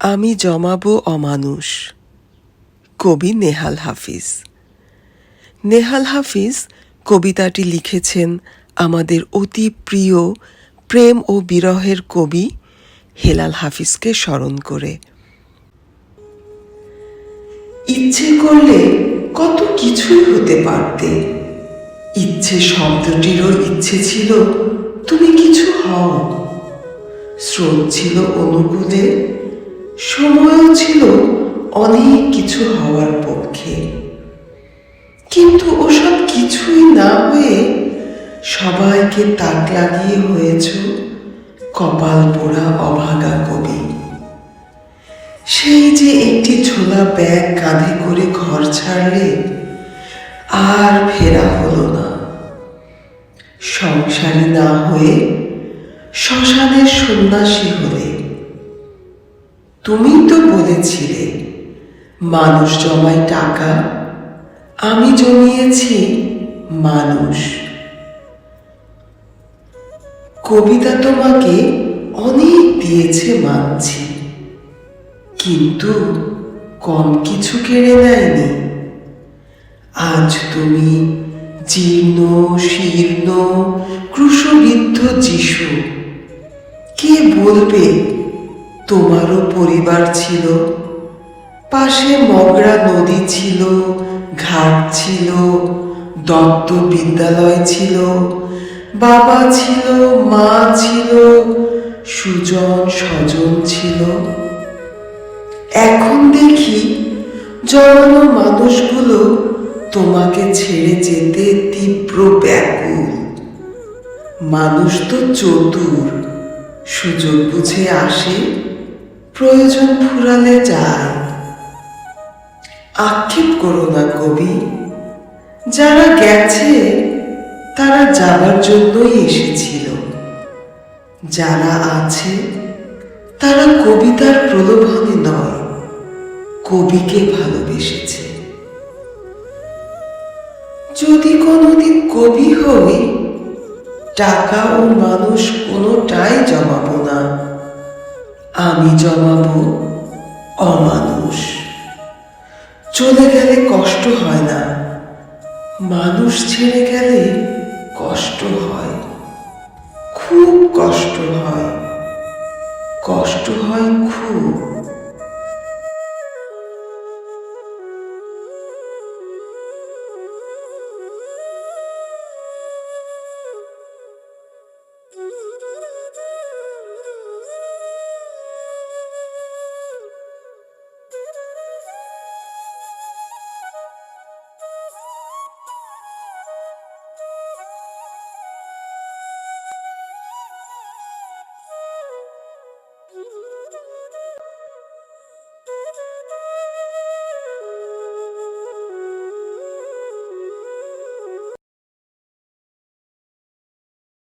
আমি জমাবো অমানুষ। কবি নেহাল হাফিজ। নেহাল হাফিজ কবিতাটি লিখেছেন আমাদের অতি প্রিয় প্রেম ও বিরহের কবি হেলাল হাফিজকে স্মরণ করে। ইচ্ছে করলে কত কিছুই হতে পারতে। ইচ্ছে শব্দটিরও ইচ্ছে ছিল, তুমি কিছু হও। স্রোত ছিল অনুকূলে, সময়ও ছিল অনেক কিছু হওয়ার পক্ষে। কিন্তু ওসব কিছুই না হয়ে সবাইকে তাক লাগিয়ে হয়েছ কপাল পোড়া অভাগা কবি। সেই যে একটি ছোলা ব্যাগ কাঁধে করে ঘর ছাড়লে আর ফেরা হলো না। সংসারী না হয়ে শ্মশানের সন্ন্যাসী হলে। তুমি তো বলেছিলে, মানুষ জমায় টাকা, আমি জমিয়েছি মানুষ। কবিতা তোমাকে অনেক দিয়েছে মানছি, কিন্তু কম কিছু কেড়ে নেয়নি। আজ তুমি জীর্ণ, শীর্ণ, ক্রুশবিদ্ধ যিশু কে বলবে? তোমারও পরিবার ছিল। পাশে মগরা নদী ছিল, ঘাট ছিল, দত্ত বিদ্যালয় ছিল, বাবা ছিল, মা ছিল, সুজন, স্বজন ছিল। এখন দেখি জড়ানো মানুষগুলো তোমাকে ছেড়ে যেতে তীব্র ব্যাকুল। মানুষ তো চতুর। সুযোগ বুঝে আসে, প্রয়োজন ফুরালে যায়। আক্ষেপ করো না কবি, যারা গেছে, তারা যাবার জন্যই এসেছিল। যারা আছে, তারা কবিতার প্রলোভনে নয়, কবিকে ভালোবেসেছে। যদি কোনোদিন কবি হই টাকা ও মানুষ কোনোটাই জমাবো না। আমি জমাবো অমানুষ। চলে গেলে কষ্ট হয় না। মানুষ ছেড়ে গেলে কষ্ট হয়। খুব কষ্ট হয়। কষ্ট হয় খুব।